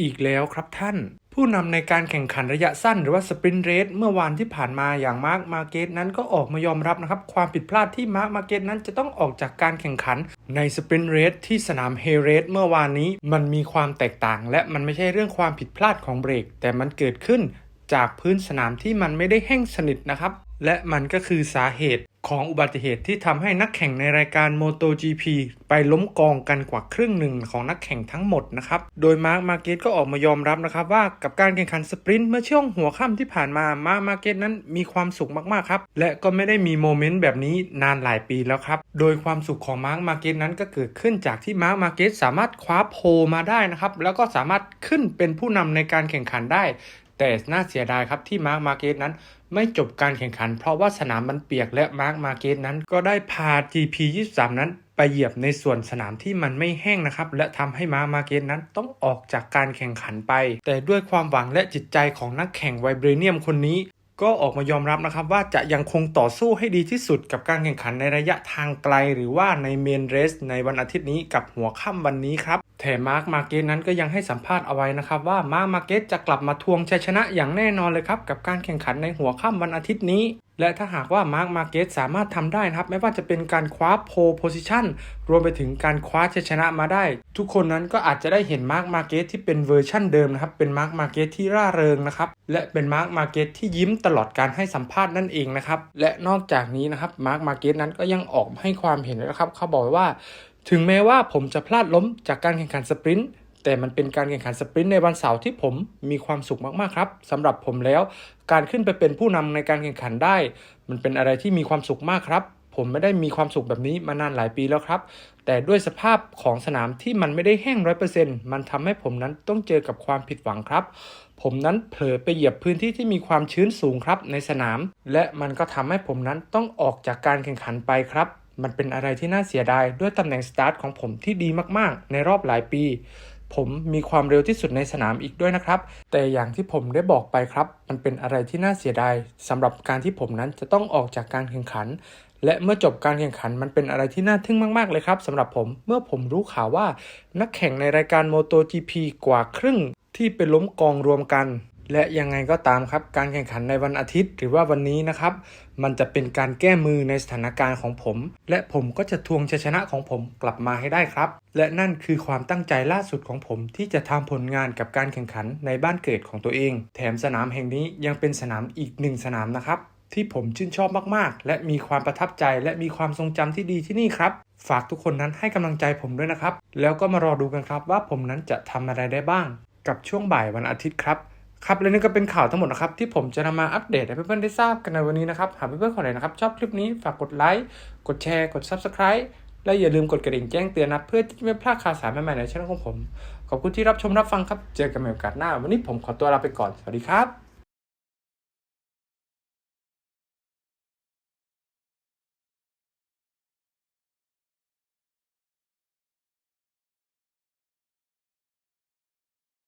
อีกแล้วครับท่าน ผู้นำในการแข่งขันระยะสั้นหรือว่าสปรินต์เรสเมื่อวานที่ผ่านมาอย่างมาร์คมาเกตนั้นก็ออกมายอมรับนะครับความผิดพลาดที่มาร์คมาเกตนั้นจะต้องออกจากการแข่งขันในสปรินต์เรสที่สนามเฮเรสเมื่อวานนี้มันมีความแตกต่าง และมันไม่ใช่เรื่องความผิดพลาดของเบรก แต่มันเกิดขึ้นจากพื้นสนามที่มันไม่ได้แห้งสนิทนะครับและมันก็คือสาเหตุ ของอุบัติเหตุที่ทำให้นักแข่งในรายการ MotoGP ไปล้มกองกันกว่าครึ่งหนึ่งของนักแข่งทั้งหมดนะครับ โดยมาร์คมาเกตก็ออกมายอมรับนะครับว่ากับการแข่งขันสปรินต์เมื่อช่วงหัวค่ำที่ผ่านมามาร์คมาเกตนั้นมีความสุขมากๆครับ และก็ไม่ได้มีโมเมนต์แบบนี้นานหลายปีแล้วครับ โดยความสุขของมาร์คมาเกตนั้นก็เกิดขึ้นจากที่มาร์คมาเกตสามารถคว้าโพลมาได้นะครับแล้วก็สามารถขึ้นเป็นผู้นำในการแข่งขันได้ แต่น่าเสียดายครับที่มาร์คมาเกตนั้นไม่จบการแข่งขัน เพราะว่าสนามมันเปียกและมาร์กมาเกตนั้นก็ได้พา GP 23 นั้นไปเหยียบในส่วนสนามที่มันไม่แห้งนะครับ และทำให้มาร์คมาเกตนั้นต้องออกจากการแข่งขันไป แต่ด้วยความหวังและจิตใจของนักแข่งไวเบรเนียมคนนี้ ก็ออกมายอมรับนะครับว่าจะยังคงต่อสู้ให้ดีที่สุดกับการแข่งขันในระยะทางไกล หรือว่าในเมนเรส ในวันอาทิตย์นี้กับหัวค่ำวันนี้ครับแถมมาร์กมาเกตนั้นก็ยังให้สัมภาษณ์เอาไว้นะครับว่ามาร์กมาเกตจะกลับมาทวงชัยชนะอย่างแน่นอนเลยครับกับการแข่งขันในหัวค่ำวันอาทิตย์นี้ และถ้าหากว่ามาร์คมาเกตสามารถทำได้นะครับ ไม่ว่าจะเป็นการคว้าโพโพซิชันรวมไปถึงการคว้าชัยชนะมาได้ ทุกคนนั้นก็อาจจะได้เห็นมาร์คมาเกตที่เป็นเวอร์ชั่นเดิมนะครับ เป็นมาร์คมาเกตที่ร่าเริงนะครับ และเป็นมาร์คมาเกตที่ยิ้มตลอดการให้สัมภาษณ์นั่นเองนะครับ และนอกจากนี้นะครับมาร์คมาเกตนั้นก็ยังออกให้ความเห็นนะครับ เขาบอกว่า ถึงแม้ว่าผมจะพลาดล้มจากการแข่งขันสปรินต์ แต่มันเป็นการแข่งขันสปรินต์ในวันเสาร์ที่ผมมีความสุขมากๆครับสำหรับผมแล้วการขึ้นไปเป็นผู้นำในการแข่งขันได้ มันเป็นอะไรที่มีความสุขมากครับ ผมไม่ได้มีความสุขแบบนี้มานานหลายปีแล้วครับ แต่ด้วยสภาพของสนามที่มันไม่ได้แห้งร้อยเปอร์เซ็นต์มันทำให้ผมนั้นต้องเจอกับความผิดหวังครับ ผมนั้นเผลอไปเหยียบพื้นที่ที่มีความชื้นสูงครับในสนาม และมันก็ทำให้ผมนั้นต้องออกจากการแข่งขันไปครับมันเป็นอะไรที่น่าเสียดายด้วยตำแหน่งสตาร์ทของผมที่ดีมากๆ ในรอบหลายปี ผมมีความเร็วที่สุดในสนามอีกด้วยนะครับ แต่อย่างที่ผมได้บอกไปครับ มันเป็นอะไรที่น่าเสียดายสำหรับการที่ผมนั้นจะต้องออกจากการแข่งขัน และเมื่อจบการแข่งขันมันเป็นอะไรที่น่าทึ่งมากๆเลยครับสำหรับผมเมื่อผมรู้ข่าวว่า นักแข่งในรายการ MotoGP กว่าครึ่งที่ไปล้มกองรวมกัน และยังไงก็ตามครับการแข่งขันในวันอาทิตย์ หรือว่าวันนี้นะครับ มันจะเป็นการแก้มือในสถานการณ์ของผม และผมก็จะทวงชัยชนะของผมกลับมาให้ได้ครับ และนั่นคือความตั้งใจล่าสุดของผมที่จะทำผลงานกับการแข่งขันในบ้านเกิดของตัวเอง แถมสนามแห่งนี้ยังเป็นสนามอีกหนึ่งสนามนะครับ ที่ผมชื่นชอบมากๆ และมีความประทับใจ และมีความทรงจำที่ดีที่นี่ครับฝากทุกคนนั้นให้กำลังใจผมด้วยนะครับ แล้วก็มารอดูกันครับว่าผมนั้นจะทำอะไรได้บ้าง กับช่วงบ่ายวันอาทิตย์ครับ ครับและนี่ก็เป็นข่าวทั้งหมดนะครับที่ผมจะนำมาอัปเดตให้เพื่อนๆได้ทราบกันในวันนี้นะครับ หากเพื่อนๆคนไหนนะครับ ชอบคลิปนี้ฝากกดไลค์กดแชร์กด Subscribe และอย่าลืมกดกระดิ่งแจ้งเตือนนะเพื่อที่จะไม่พลาดข่าวสารใหม่ๆในช่องของผม ขอบคุณที่รับชมรับฟังครับ เจอกันใหม่โอกาสหน้า วันนี้ผมขอตัวลาไปก่อน สวัสดีครับ